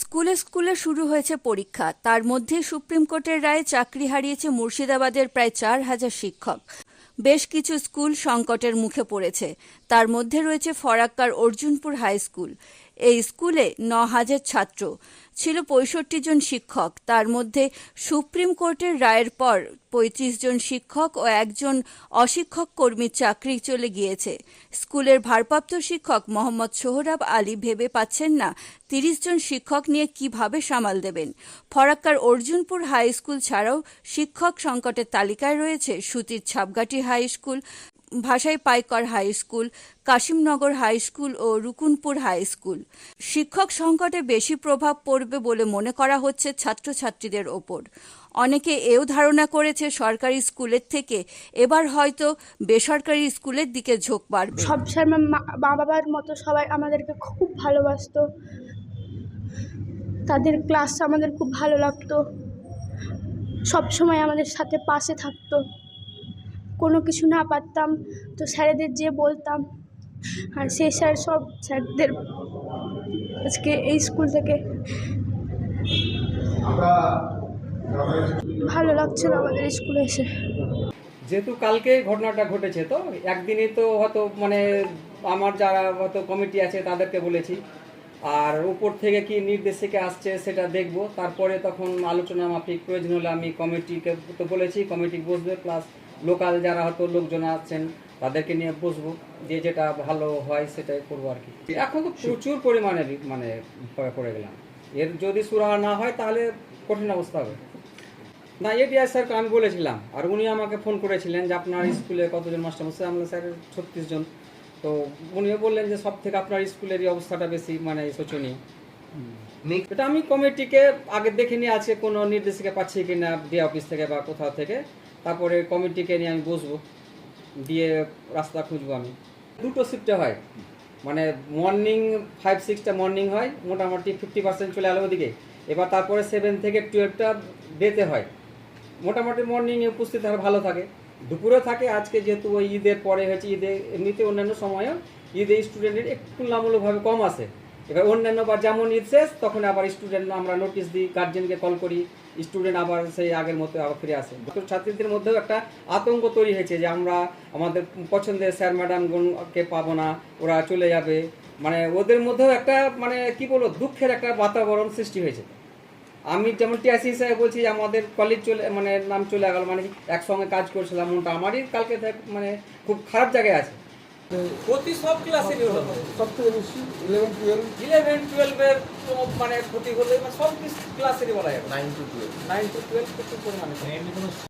স্কুলে স্কুলে শুরু হয়েছে পরীক্ষা। তার মধ্যে সুপ্রিম কোর্টের রায়ে চাকরি হারিয়েছে মুর্শিদাবাদের প্রায় চার হাজার শিক্ষক। বেশ কিছু স্কুল সংকটের মুখে পড়েছে। তার মধ্যে রয়েছে ফরাক্কার অর্জুনপুর হাই স্কুল। এই স্কুলে ন হাজার ছাত্র। ছিল পঁয়ষট্টি জন শিক্ষক। তার মধ্যে সুপ্রিম কোর্টের রায়ের পর পঁয়ত্রিশ জন শিক্ষক ও একজন অশিক্ষক কর্মীর চাকরি চলে গিয়েছে। স্কুলের ভারপ্রাপ্ত শিক্ষক মোহাম্মদ সোহরাব আলী ভেবে পাচ্ছেন না তিরিশ জন শিক্ষক নিয়ে কীভাবে সামাল দেবেন। ফরাক্কার অর্জুনপুর হাই স্কুল ছাড়াও শিক্ষক সংকটের তালিকায় রয়েছে সুতির Chhapghati high school Bhashai Paikar high school, Kashimnagar high school ও রুকুনপুর হাই স্কুল। শিক্ষক সংকটে বেশি প্রভাব পড়বে বলে মনে করা হচ্ছে ছাত্রছাত্রীদের ওপর। অনেকে এও ধারণা করেছে সরকারি স্কুলের থেকে এবার হয়তো বেসরকারি স্কুলের দিকে ঝোঁক বাড়বে। সব সময় মা বাবার মতো সবাই আমাদেরকে খুব ভালোবাসতো। তাদের ক্লাস আমাদের খুব ভালো লাগতো। সব সময় আমাদের সাথে পাশে থাকতো। কোনো কিছু না পারতাম। তো স্যারেদের যেয়ে বলতাম, আর সেই স্যার সব স্যারদের আজকে এই স্কুল থেকে ভালো লাগছে না আমাদের স্কুলে এসে। যেহেতু কালকে ঘটনাটা ঘটেছে তো একদিনে তো হয়তো মানে আমার যারা হয়তো কমিটি আছে তাদেরকে বলেছি। আর উপর থেকে কি নির্দেশিকা আসছে সেটা দেখব। তারপরে তখন আলোচনা মাফিক প্রয়োজন হলে আমি কমিটিকে তো বলেছি, কমিটি বসবে প্লাস লোকাল যারা হয়তো লোকজন আছেন তাদেরকে নিয়ে বসবো যে যেটা ভালো হয় সেটাই করব আর কি। এখন তো প্রচুর পরিমাণে মানে পড়ে গেলাম। এর যদি সুরাহা না হয় তাহলে কঠিন অবস্থা হবে। না এডিআই স্যারকে আমি বলেছিলাম আর উনি আমাকে ফোন করেছিলেন যে আপনার স্কুলে কতজন মাস্টারমশাই আমরা স্যার ছত্রিশ জন। তো উনিও বললেন যে সব থেকে আপনার স্কুলের এই অবস্থাটা বেশি মানে শোচনীয়। এটা আমি কমিটিকে আগে দেখে নিয়ে আছে কোনো নির্দেশিকা পাচ্ছি কি না ডিএ অফিস থেকে বা কোথাও থেকে। তারপরে কমিটিকে নিয়ে আমি বসবো, দিয়ে রাস্তা খুঁজবো আমি। দুটো শিফটে হয়। মানে মর্নিং ফাইভ সিক্সটা মর্নিং হয়, মোটামুটি ফিফটি পার্সেন্ট চলে এলো ওদিকে। এবার তারপরে সেভেন থেকে টুয়েলভটা ডেতে হয়। মোটামুটি মর্নিংয়ে উপস্থিত আর ভালো থাকে। দুপুরে থাকে, আজকে যেহেতু ওই ঈদের পরে হয়েছে, ঈদে এমনিতে অন্যান্য সময়ও ঈদে স্টুডেন্টের একটু তুলনামূলকভাবে কম আসে। এবার অন্যান্য বার যেমন শেষ, তখন আবার স্টুডেন্ট আমরা নোটিশ দিই গার্জেনকে কল করি স্টুডেন্ট আবার সেই আগের মতো আবার ফিরে আসে। ছাত্র ছাত্রীদের মধ্যেও একটা আতঙ্ক তৈরি হয়েছে যে আমরা আমাদের পছন্দের স্যার ম্যাডামগণকে পাবো না, ওরা চলে যাবে। মানে ওদের মধ্যেও একটা মানে কি বলব, দুঃখের একটা বাতাবরণ সৃষ্টি হয়েছে। আমি যেমন টিআইসি হিসাবে বলছি আমাদের কলেজ চলে মানে নাম চলে গেল মানে একসঙ্গে কাজ করছিলাম, মনটা আমারই কালকে মানে খুব খারাপ জায়গায় আছে। প্রতি সব ক্লাসেরই হলো সব থেকে বেশি ইলেভেন টুয়েলভ ইলেভেন টুয়েলভের মানে ক্ষতি হলে মানে সব ক্লাসেরই বলা যাবে। Nine to twelve nine to twelve প্রচুর পরিমাণে।